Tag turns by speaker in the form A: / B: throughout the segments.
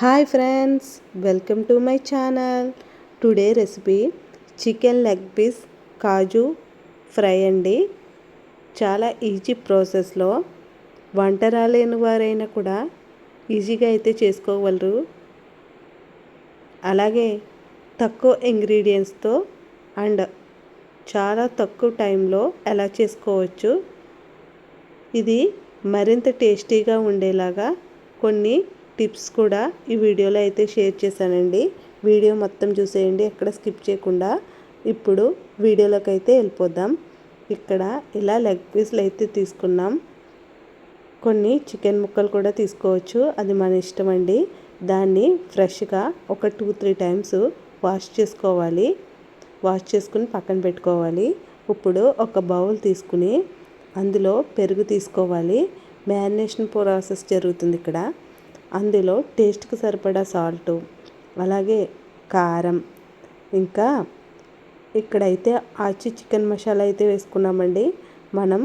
A: Hi friends welcome to my channel. Today recipe chicken leg piece kaju fry అండి. చాలా easy ప్రాసెస్లో వంట రాలేని వారైనా కూడా ఈజీగా అయితే చేసుకోగలరు. అలాగే తక్కువ ఇంగ్రీడియంట్స్తో అండ్ చాలా తక్కువ టైంలో ఎలా చేసుకోవచ్చు. ఇది మరింత టేస్టీగా ఉండేలాగా కొన్ని టిప్స్ కూడా ఈ వీడియోలో అయితే షేర్ చేశానండి. వీడియో మొత్తం చూసేయండి ఎక్కడ స్కిప్ చేయకుండా. ఇప్పుడు వీడియోలోకి అయితే వెళ్ళిపోదాం. ఇక్కడ ఇలా లెగ్ పీస్లు అయితే తీసుకున్నాం. కొన్ని చికెన్ ముక్కలు కూడా తీసుకోవచ్చు అది మన ఇష్టం అండి దాన్ని ఫ్రెష్గా ఒక టూ త్రీ టైమ్స్ వాష్ చేసుకోవాలి. వాష్ చేసుకుని పక్కన పెట్టుకోవాలి. ఇప్పుడు ఒక బౌల్ తీసుకుని అందులో పెరుగు తీసుకోవాలి. మ్యారినేషన్ ప్రాసెస్ జరుగుతుంది ఇక్కడ. అందులో టేస్ట్కి సరిపడా సాల్టు అలాగే కారం ఇంకా ఇక్కడైతే ఆచి చికెన్ మసాలా అయితే వేసుకున్నామండి. మనం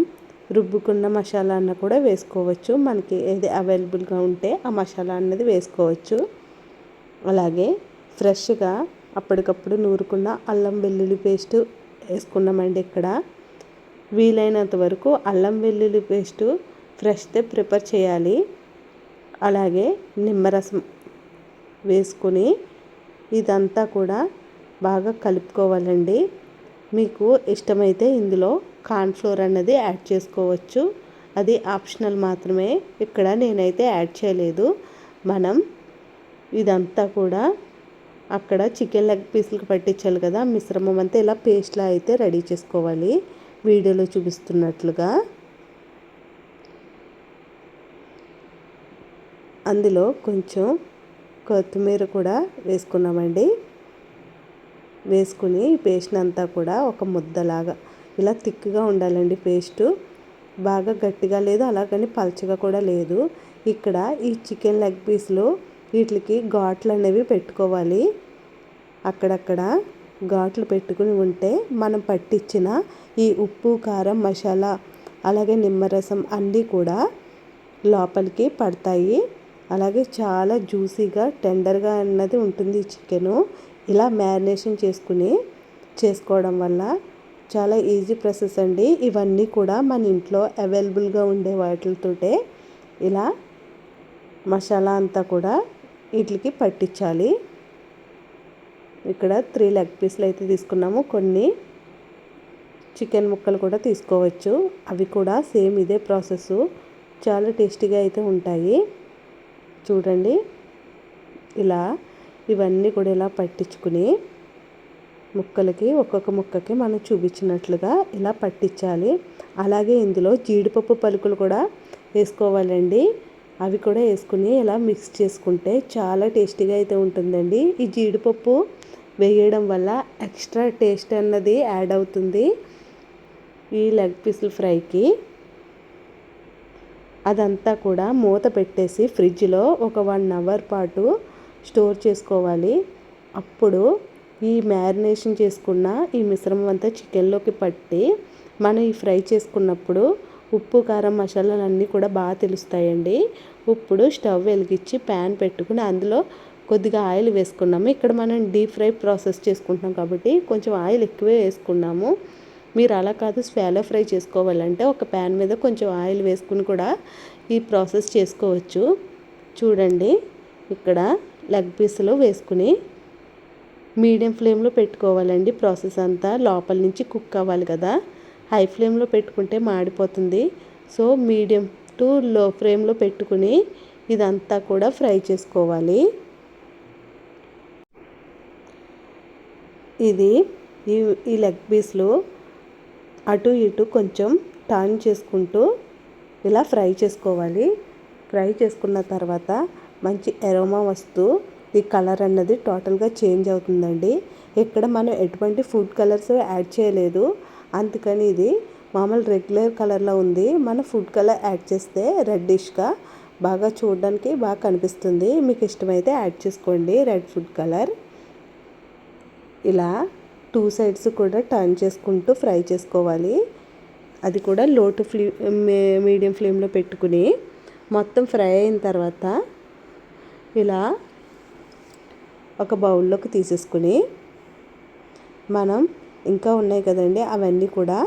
A: రుబ్బుకున్న మసాలా అన్న కూడా వేసుకోవచ్చు. మనకి ఏది అవైలబుల్గా ఉంటే ఆ మసాలా అన్నది వేసుకోవచ్చు. అలాగే ఫ్రెష్గా అప్పటికప్పుడు నూరుకున్న అల్లం వెల్లుల్లి పేస్ట్ వేసుకున్నామండి ఇక్కడ. వీలైనంత వరకు అల్లం వెల్లుల్లి పేస్టు ఫ్రెష్దే ప్రిపేర్ చేయాలి. అలాగే నిమ్మరసం వేసుకొని ఇదంతా కూడా బాగా కలుపుకోవాలండి. మీకు ఇష్టమైతే ఇందులో కార్న్ఫ్లోర్ అన్నది యాడ్ చేసుకోవచ్చు. అది ఆప్షనల్ మాత్రమే. ఇక్కడ నేనైతే యాడ్ చేయలేదు. మనం ఇదంతా కూడా అక్కడ చికెన్ లెగ్ పీసులకు పట్టించాలి కదా మిశ్రమం అంతా ఇలా పేస్ట్లా అయితే రెడీ చేసుకోవాలి. వీడియోలో చూపిస్తున్నట్లుగా. అందులో కొంచెం కొత్తిమీర కూడా వేసుకున్నామండి. వేసుకుని పేస్ట్ అంతా కూడా ఒక ముద్దలాగా ఇలా థిక్గా ఉండాలండి పేస్టు. బాగా గట్టిగా లేదు అలాగని పల్చగా కూడా లేదు. ఇక్కడ ఈ చికెన్ లెగ్ పీస్లు వీటికి ఘాట్లు అనేవి పెట్టుకోవాలి. అక్కడక్కడ ఘాట్లు పెట్టుకుని ఉంటే మనం పట్టించిన ఈ ఉప్పు కారం మసాలా అలాగే నిమ్మరసం అన్నీ కూడా లోపలికి పడతాయి. అలాగే చాలా జ్యూసీగా టెండర్గా అన్నది ఉంటుంది చికెను. ఇలా మ్యారినేషన్ చేసుకుని చేసుకోవడం వల్ల చాలా ఈజీ ప్రాసెస్ అండి. ఇవన్నీ కూడా మన ఇంట్లో అవైలబుల్గా ఉండే వాటితోటే ఇలా మసాలా అంతా కూడా వీటికి పట్టించాలి. ఇక్కడ త్రీ లెగ్ పీస్లు అయితే తీసుకున్నాము. కొన్ని చికెన్ ముక్కలు కూడా తీసుకోవచ్చు. అవి కూడా సేమ్ ఇదే ప్రాసెస్ చాలా టేస్టీగా అయితే ఉంటాయి. చూడండి. ఇలా ఇవన్నీ కూడా ఇలా పట్టించుకుని ముక్కలకి ఒక్కొక్క ముక్కకి మనం చూపించినట్లుగా ఇలా పట్టించాలి. అలాగే ఇందులో జీడిపప్పు పలుకులు కూడా వేసుకోవాలండి. అవి కూడా వేసుకుని ఇలా మిక్స్ చేసుకుంటే చాలా టేస్టీగా అయితే ఉంటుందండి. ఈ జీడిపప్పు వేయడం వల్ల ఎక్స్ట్రా టేస్ట్ అన్నది యాడ్ అవుతుంది. ఈ లెగ్ పీసులు ఫ్రైకి అదంతా కూడా మూత పెట్టేసి ఫ్రిడ్జ్లో ఒక వన్ అవర్ పాటు స్టోర్ చేసుకోవాలి. అప్పుడు ఈ మ్యారినేషన్ చేసుకున్న ఈ మిశ్రమం అంతా చికెన్లోకి పట్టి మనం ఈ ఫ్రై చేసుకున్నప్పుడు ఉప్పు కారం మసాలాలు అన్నీ కూడా బాగా తెలుస్తాయండి. ఇప్పుడు స్టవ్ వెలిగించి ప్యాన్ పెట్టుకుని అందులో కొద్దిగా ఆయిల్ వేసుకున్నాము. ఇక్కడ మనం డీప్ ఫ్రై ప్రాసెస్ చేసుకుంటున్నాం కాబట్టి కొంచెం ఆయిల్ ఎక్కువే వేసుకున్నాము. మీరు అలా కాదు స్వాలో ఫ్రై చేసుకోవాలంటే ఒక ప్యాన్ మీద కొంచెం ఆయిల్ వేసుకుని కూడా ఈ ప్రాసెస్ చేసుకోవచ్చు. చూడండి ఇక్కడ లెగ్ పీస్లో వేసుకుని మీడియం ఫ్లేమ్లో పెట్టుకోవాలండి ప్రాసెస్ అంతా. లోపల నుంచి కుక్ అవ్వాలి కదా. హై ఫ్లేమ్లో పెట్టుకుంటే మాడిపోతుంది. సో మీడియం టు లో ఫ్లేమ్లో పెట్టుకుని ఇదంతా కూడా ఫ్రై చేసుకోవాలి. ఇది ఈ ఈ లెగ్ పీస్లు అటు ఇటు కొంచెం టర్న్ చేసుకుంటూ ఇలా ఫ్రై చేసుకోవాలి. ఫ్రై చేసుకున్న తర్వాత మంచి ఎరోమా వస్తూ ఈ కలర్ అన్నది టోటల్గా చేంజ్ అవుతుందండి. ఇక్కడ మనం ఎటువంటి ఫుడ్ కలర్స్ యాడ్ చేయలేదు. అందుకని ఇది మామూలు రెగ్యులర్ కలర్లో ఉంది. మన ఫుడ్ కలర్ యాడ్ చేస్తే రెడ్డిష్గా బాగా చూడడానికి బాగా కనిపిస్తుంది. మీకు ఇష్టమైతే యాడ్ చేసుకోండి రెడ్ ఫుడ్ కలర్. ఇలా టూ సైడ్స్ కూడా టర్న్ చేసుకుంటూ ఫ్రై చేసుకోవాలి. అది కూడా లోటు ఫ్లే మీడియం ఫ్లేమ్లో పెట్టుకుని మొత్తం ఫ్రై అయిన తర్వాత ఇలా ఒక బౌల్లోకి తీసేసుకుని మనం ఇంకా ఉన్నాయి కదండి అవన్నీ కూడా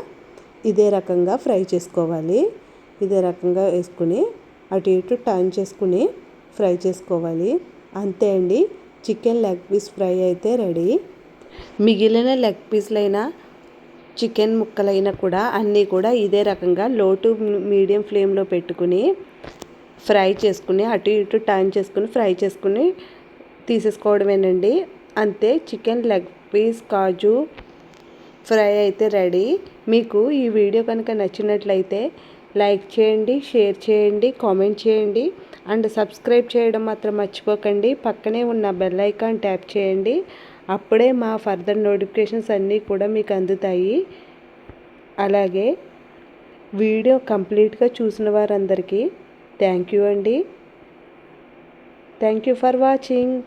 A: ఇదే రకంగా ఫ్రై చేసుకోవాలి. ఇదే రకంగా వేసుకుని అటు ఇటు టర్న్ చేసుకుని ఫ్రై చేసుకోవాలి. అంతే అండి. చికెన్ లెగ్ పీస్ ఫ్రై అయితే రెడీ. మిగిలిన లెగ్ పీస్లైన చికెన్ ముక్కలైనా కూడా అన్నీ కూడా ఇదే రకంగా లో టు మీడియం ఫ్లేమ్లో పెట్టుకుని ఫ్రై చేసుకుని అటు ఇటు టర్న్ చేసుకుని ఫ్రై చేసుకుని తీసేసుకోవడమేనండి. అంతే చికెన్ లెగ్ పీస్ కాజు ఫ్రై అయితే రెడీ. మీకు ఈ వీడియో కనుక నచ్చినట్లయితే లైక్ చేయండి షేర్ చేయండి కామెంట్ చేయండి. అండ్ సబ్స్క్రైబ్ చేయడం మాత్రం మర్చిపోకండి. పక్కనే ఉన్న బెల్ ఐకాన్ ట్యాప్ చేయండి. అప్పుడే మా ఫర్దర్ నోటిఫికేషన్స్ అన్నీ కూడా మీకు అందుతాయి. అలాగే వీడియో కంప్లీట్గా చూసిన వారందరికీ థ్యాంక్ యూ అండి. Thank you for watching.